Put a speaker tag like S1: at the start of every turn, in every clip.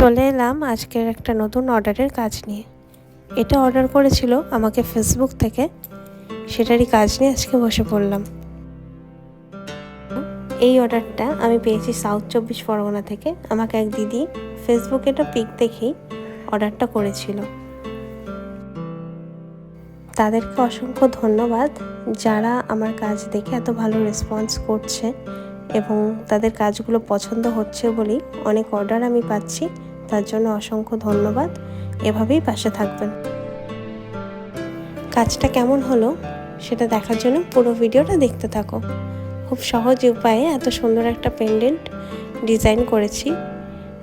S1: চলে এলাম আজকের একটা নতুন অর্ডারের কাজ নিয়ে। এটা অর্ডার করেছিল আমাকে ফেসবুক থেকে। সেটারই কাজ নিয়ে আজকে বসে পড়লাম। এই অর্ডারটা আমি পেয়েছি সাউথ চব্বিশ পরগনা থেকে। আমাকে এক দিদি ফেসবুকে একটা পিক দেখেই অর্ডারটা করেছিল। তাদেরকে অসংখ্য ধন্যবাদ যারা আমার কাজ দেখে এত ভালো রেসপন্স করছে এবং তাদের কাজগুলো পছন্দ হচ্ছে বলেই অনেক অর্ডার আমি পাচ্ছি। তার জন্য অসংখ্য ধন্যবাদ। এভাবেই পাশে থাকবেন। কাজটা কেমন হলো সেটা দেখার জন্য পুরো ভিডিওটা দেখতে থাকো। খুব সহজ উপায়ে এত সুন্দর একটা পেন্ডেন্ট ডিজাইন করেছি।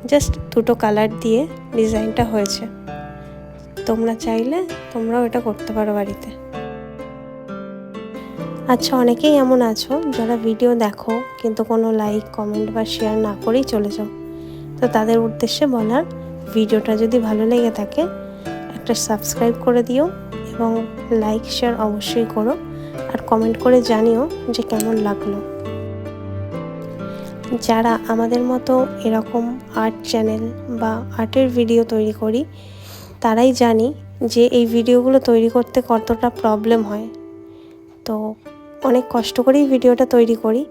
S1: জাস্ট দুটো কালার দিয়ে ডিজাইনটা হয়েছে। তোমরা চাইলে তোমরাও এটা করতে পারো বাড়িতে। আচ্ছা অনেকেই এমন আছো যারা ভিডিও দেখো কিন্তু কোনো লাইক কমেন্ট বা শেয়ার না করেই চলে যাও। তো তাদের উদ্দেশ্যে বলার, ভিডিওটা যদি ভালো লেগে থাকে, একটা সাবস্ক্রাইব করে দিও এবং লাইক, শেয়ার অবশ্যই করো আর কমেন্ট করে জানিও যে কেমন লাগল। যারা আমাদের মতো এরকম আর্ট চ্যানেল বা আর্টের ভিডিও তৈরি করি, তারাই জানি যে এই ভিডিওগুলো তৈরি করতে কতটা প্রবলেম হয়। তো অনেক কষ্ট করেই ভিডিওটা তৈরি করি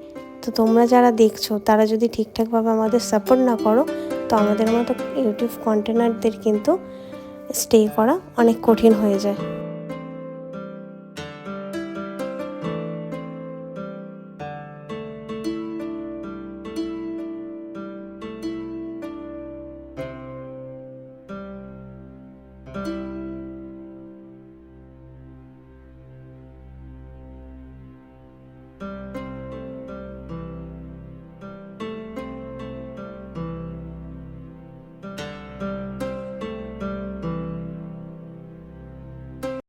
S1: তো তোমরা যারা দেখছ, তারা যদি ঠিকঠাকভাবে আমাদের সাপোর্ট না করো, তো আমাদের মতো ইউটিউব কন্টেনারদের কিন্তু স্টে করা অনেক কঠিন হয়ে যায়। thank you